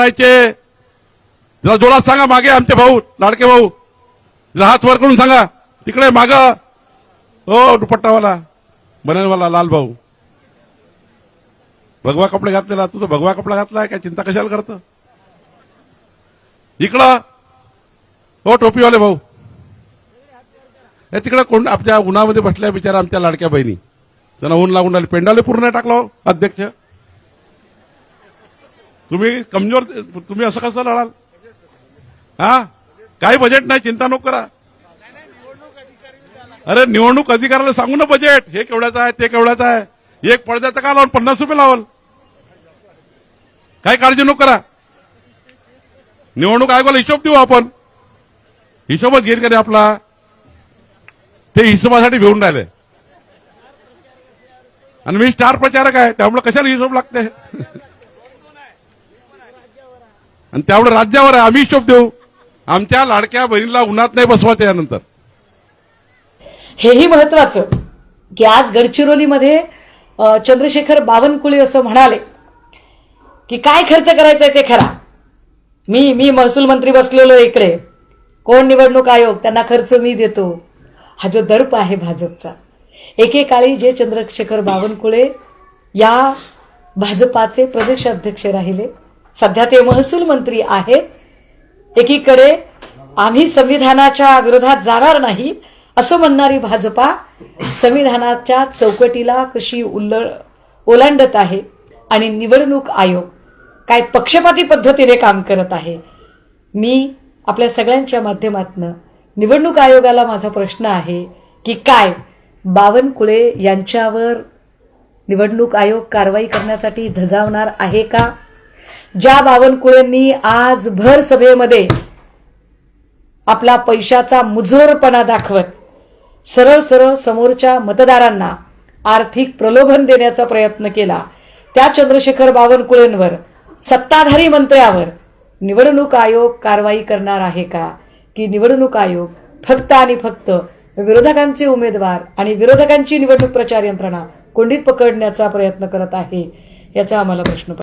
वापरायचे जरा जोरात सांगा मागे आमचे भाऊ लाडके भाऊ. जरा हात वर करून सांगा. तिकडे माग. हो दुपट्टावाला. बनेलवाला लाल भाऊ. भगवा कपडे घातलेला तुझं भगवा कपडा घातलाय काय चिंता कशाला करतं? इकडं. हो टोपीवाले भाऊ. हे तिकडे कोण आपल्या उन्हामध्ये बसल्या बिचारा आमच्या लाडक्या बहिणी. त्यांना ऊन लागून राहिले. पेंडाले पूर्ण नाही टाकलो हो, अध्यक्ष. तुम्ही कमजोर तुम्ही असं कसं लढाल? हा? काही बजेट नाही चिंता नको करा. अरे निवडणूक अधिकाऱ्याला सांगू ना बजेट हे केवढ्याचं आहे ते केवढ्याचं आहे. एक पडद्याचं का लावून पन्नास रुपये लावल? काही काळजी नको करा. निवडणूक आयोगाला हिशोब देऊ आपण. हिशोबच घेईल का रे आपला? ते हिशोबासाठी भिवून राहिले. आणि मी स्टार प्रचारक आहे त्यामुळे कशाला हिशोब लागते? आणि त्यामुळे राज्यावर आम्ही हिशोब देऊ. आमच्या लाडक्या बहिणीला उन्हात नाही बसवायचं यानंतर. हेही महत्वाचं की आज गडचिरोलीमध्ये चंद्रशेखर बावनकुळे असं म्हणाले की काय खर्च करायचा आहे ते खरा. मी मी महसूल मंत्री बसलेलो इकडे. कोण निवडणूक आयोग? त्यांना खर्च मी देतो. हा जो दर्प आहे भाजपचा. एकेकाळी जे चंद्रशेखर बावनकुळे या भाजपाचे प्रदेशाध्यक्ष राहिले सध्या ते महसूल मंत्री आहेत. एकीकडे आम्ही संविधानाच्या विरोधात जाणार नाही असं म्हणणारी भाजपा संविधानाच्या चौकटीला कशी उल्ल ओलांडत आहे आणि निवडणूक आयोग काय पक्षपाती पद्धतीने काम करत आहे. मी आपल्या सगळ्यांच्या माध्यमातनं निवडणूक आयोगाला माझा प्रश्न आहे की काय बावनकुळे यांच्यावर निवडणूक आयोग कारवाई करण्यासाठी धजावणार आहे का? ज्या बावनकुळेंनी आज भर सभेमध्ये आपला पैशाचा मुजोरपणा दाखवत सरळ सरळ समोरच्या मतदारांना आर्थिक प्रलोभन देण्याचा प्रयत्न केला त्या चंद्रशेखर बावनकुळेंवर सत्ताधारी मंत्र्यावर निवडणूक आयोग कारवाई करणार आहे का? की निवडणूक आयोग फक्त आणि फक्त विरोधकांचे उमेदवार आणि विरोधकांची निवडणूक प्रचार यंत्रणा कोंडीत पकडण्याचा प्रयत्न करत आहे? याचा आम्हाला प्रश्न